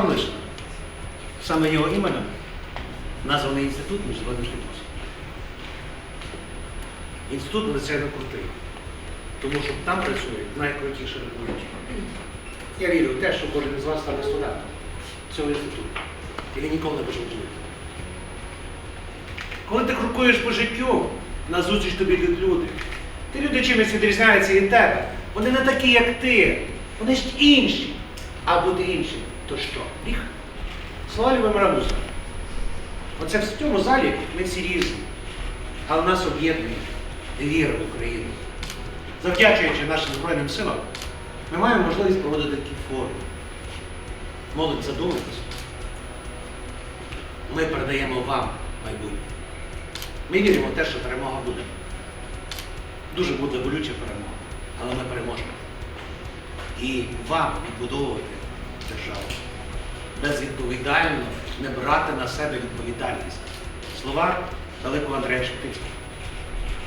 Горлишина. Саме його іменем названий інститут міжнародних відносин. Інститут надзвичайно крутий, тому що там працюють найкрутіші рекруті. Я вірю в те, що кожен із вас стане студентом цього інституту. І ви ніколи не пожалкуєте. Коли ти крокуєш по життю, назустріч тобі йдуть люди. Ті люди чимось відрізняються від тебе. Вони не такі, як ти. Вони ж інші. А бути іншим, то що? Гріх? Любим Рамуса. Оце в цьому залі ми всі різні. Але нас об'єднує віра в Україну. Завдячуючи нашим Збройним силам, ми маємо можливість проводити такі форуми. Молодь задумайтесь. Ми передаємо вам майбутнє. Ми віримо в те, що перемога буде. Дуже буде болюча перемога, але ми переможемо. І вам відбудовувати державу. Безвідповідально не брати на себе відповідальність. Слова великого Андрея Шептицького.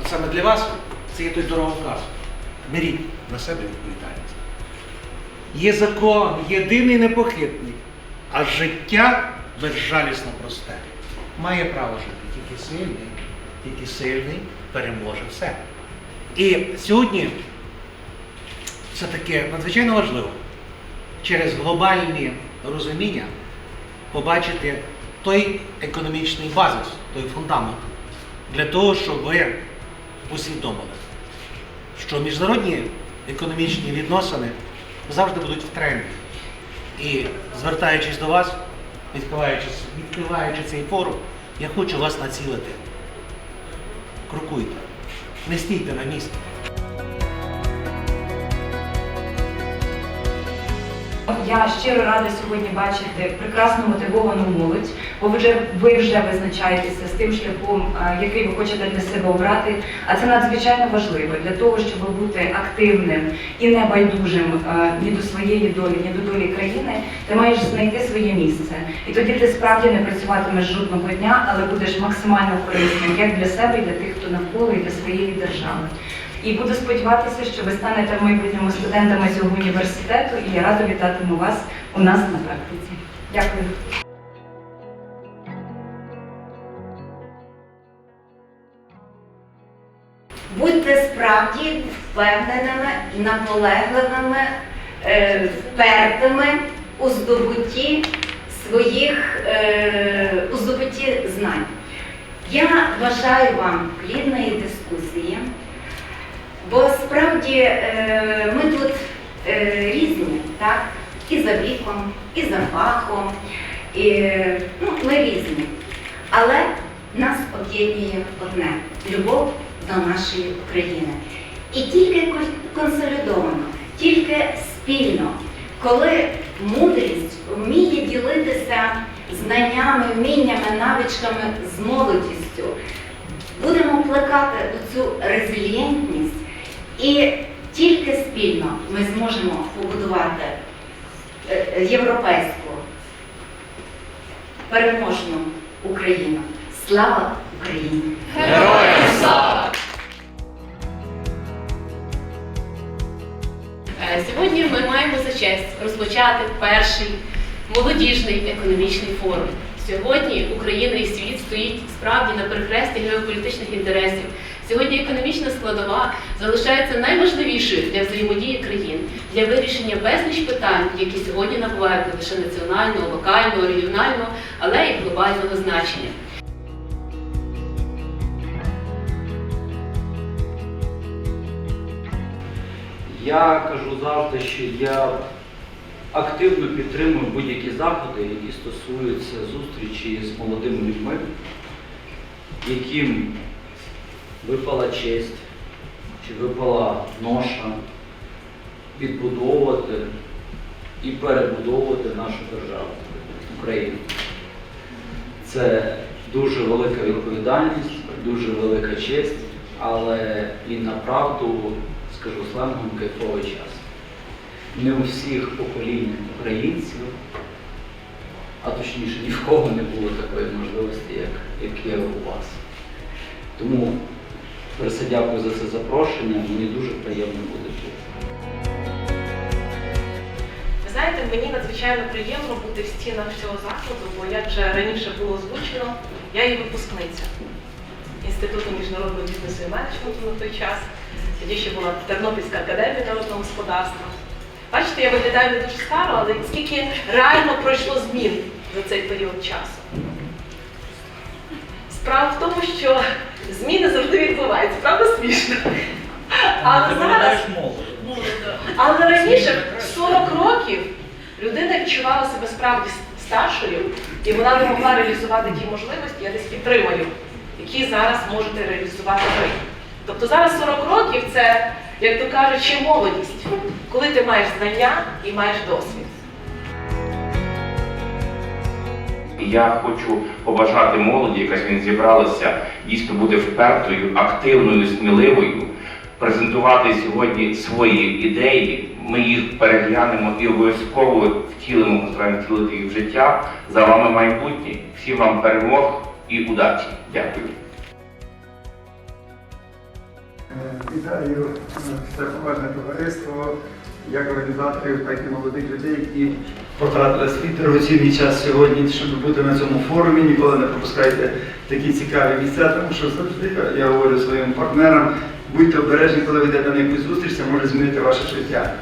Саме для вас це є той дороговказ. Беріть на себе відповідальність. Є закон, єдиний непохитний, а життя безжалісно просте. Має право жити тільки сильний, тільки сильний переможе все. І сьогодні це таке надзвичайно важливо через глобальні розуміння побачити той економічний базис, той фундамент для того, щоб ви усвідомили, що міжнародні економічні відносини завжди будуть в тренді. І звертаючись до вас, відкриваючи, цей форум, я хочу вас націлити. Крокуйте, не стійте на місці. Я щиро рада сьогодні бачити прекрасну мотивовану молодь, бо вже, ви вже визначаєтеся з тим шляхом, е, який ви хочете для себе обрати. А це надзвичайно важливо для того, щоб бути активним і небайдужим е, ні до своєї долі, ні до долі країни. Ти маєш знайти своє місце. І тоді ти справді не працюватимеш жодного дня, але будеш максимально корисним як для себе, і для тих, хто навколо, і для своєї держави. І буду сподіватися, що ви станете в майбутньому студентами цього університету, і я радо вітатиму вас у нас на практиці. Дякую. Будьте справді впевненими, наполегливими, е, впертими у здобутті своїх е, у здобутті знань. Я бажаю вам плідної дискусії, бо справді е, ми тут е, різні, так? І за віком, і за фахом, і, ну, ми різні. Але нас об'єднує одне любов до нашої України. І тільки консолідовано, тільки спільно, коли мудрість вміє ділитися знаннями, вміннями, навичками з молодістю, будемо плекати цю резилієнтність, і тільки спільно ми зможемо побудувати е, е, європейську переможну Україну. Слава Україні! Е, Сьогодні ми маємо за честь розпочати перший молодіжний економічний форум. Сьогодні Україна і світ стоїть справді на перехресті геополітичних інтересів. Сьогодні економічна складова залишається найважливішою для взаємодії країн, для вирішення безліч питань, які сьогодні набувають не лише національного, локального, регіонального, але й глобального значення. Я кажу завжди, що я активно підтримую будь-які заходи, які стосуються зустрічі з молодими людьми, яким випала честь чи випала ноша відбудовувати і перебудовувати нашу державу Україну. Це дуже велика відповідальність, дуже велика честь, але і направду, скажу сленгом, кайфовий час. Не у всіх поколіннях українців, а точніше ні в кого не було такої можливості, як, як є у вас. Тому персе дякую за це запрошення, мені дуже приємно буде тут. Ви знаєте, мені надзвичайно приємно бути в стінах цього закладу, бо як вже раніше було озвучено, я є випускниця Інституту міжнародного бізнесу і менеджменту на той час. Тоді ще була Тернопільська академія народного господарства. Бачите, я виглядаю не дуже старо, але скільки реально пройшло змін за цей період часу. Справа в тому, що зміни завжди відбуваються, правда смішно? Але зараз але раніше, 40 років, людина відчувала себе справді старшою, і вона не могла реалізувати ті можливості, я десь підтримую, які зараз можете реалізувати ви. Тобто зараз 40 років це, як то кажуть, ще молодість, коли ти маєш знання і маєш досвід. Я хочу побажати молоді, яка сьогодні зібралася, дійсно бути впертою, активною, сміливою, презентувати сьогодні свої ідеї. Ми їх переглянемо і обов'язково втілимо, постараємося втілити їх в життя. За вами майбутнє. Всім вам перемог і удачі. Дякую. Вітаю е, це поважне товариство, як організаторів, так і молодих людей, які потратили свій дорогоцінний час сьогодні, щоб бути на цьому форумі. Ніколи не пропускайте такі цікаві місця, тому що завжди я говорю своїм партнерам, будьте обережні, коли ви йдете на якусь зустріч, це може змінити ваше життя.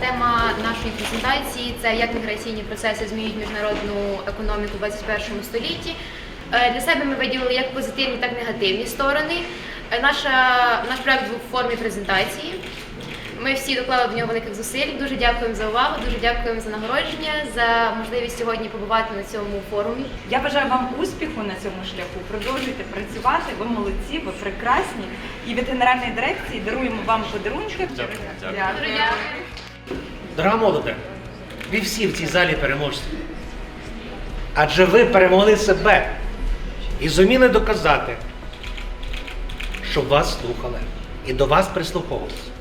Тема нашої презентації це як міграційні процеси змінюють міжнародну економіку в 21 столітті. Е, Для себе ми виділили як позитивні, так і негативні сторони. Е, Наша, наш проект був в формі презентації. Ми всі доклали до нього великих зусиль. Дуже дякуємо за увагу, дуже дякуємо за нагородження, за можливість сьогодні побувати на цьому форумі. Я бажаю вам успіху на цьому шляху. Продовжуйте працювати. Ви молодці, ви прекрасні. І від генеральної дирекції даруємо вам подарунки. Дуже дякую. Дорога молоде, ви всі в цій залі переможці. Адже ви перемогли себе і зуміли доказати, що вас слухали і до вас прислуховувалися.